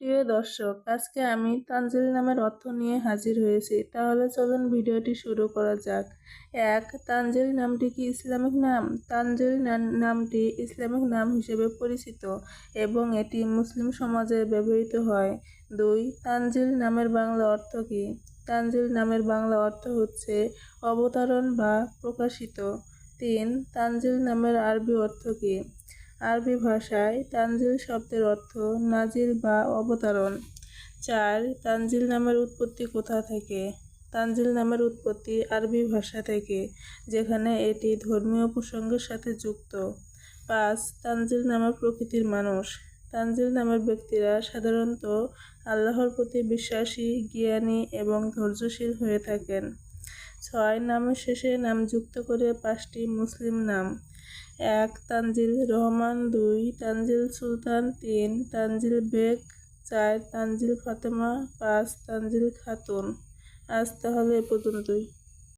প্রিয় দর্শক, আজকে আমি তানজিল নামের অর্থ নিয়ে হাজির হয়েছি। তাহলে চলুন ভিডিওটি শুরু করা যাক। এক, তানজিল নামটি কি ইসলামিক নাম? তানজিল নামটি ইসলামিক নাম হিসেবে পরিচিত এবং এটি মুসলিম সমাজে ব্যবহৃত হয়। দুই, তানজিল নামের বাংলা অর্থ কি? তানজিল নামের বাংলা অর্থ হচ্ছে অবতারণ বা প্রকাশিত। তিন, তানজিল নামের আরবি অর্থ কী? আরবি ভাষায় তানজিল শব্দের অর্থ নাজিল বা অবতারণ। চার, তানজিল নামের উৎপত্তি কোথা থেকে? তানজিল নামের উৎপত্তি আরবি ভাষা থেকে, যেখানে এটি ধর্মীয় প্রসঙ্গের সাথে যুক্ত। পাঁচ, তানজিল নামের প্রকৃতির মানুষ। তানজিল নামের ব্যক্তিরা সাধারণত আল্লাহর প্রতি বিশ্বাসী, জ্ঞানী এবং ধৈর্যশীল হয়ে থাকেন। ছয় নামের শেষে নাম যুক্ত করে পাঁচটি মুসলিম নাম। এক, তানজিল রহমান, দুই, তানজিল সুলতান, তিন, তানজিল বেগ, চার, তানজিল ফাতেমা, পাঁচ, তানজিল খাতুন। আজ তাহলে এ পর্যন্তই।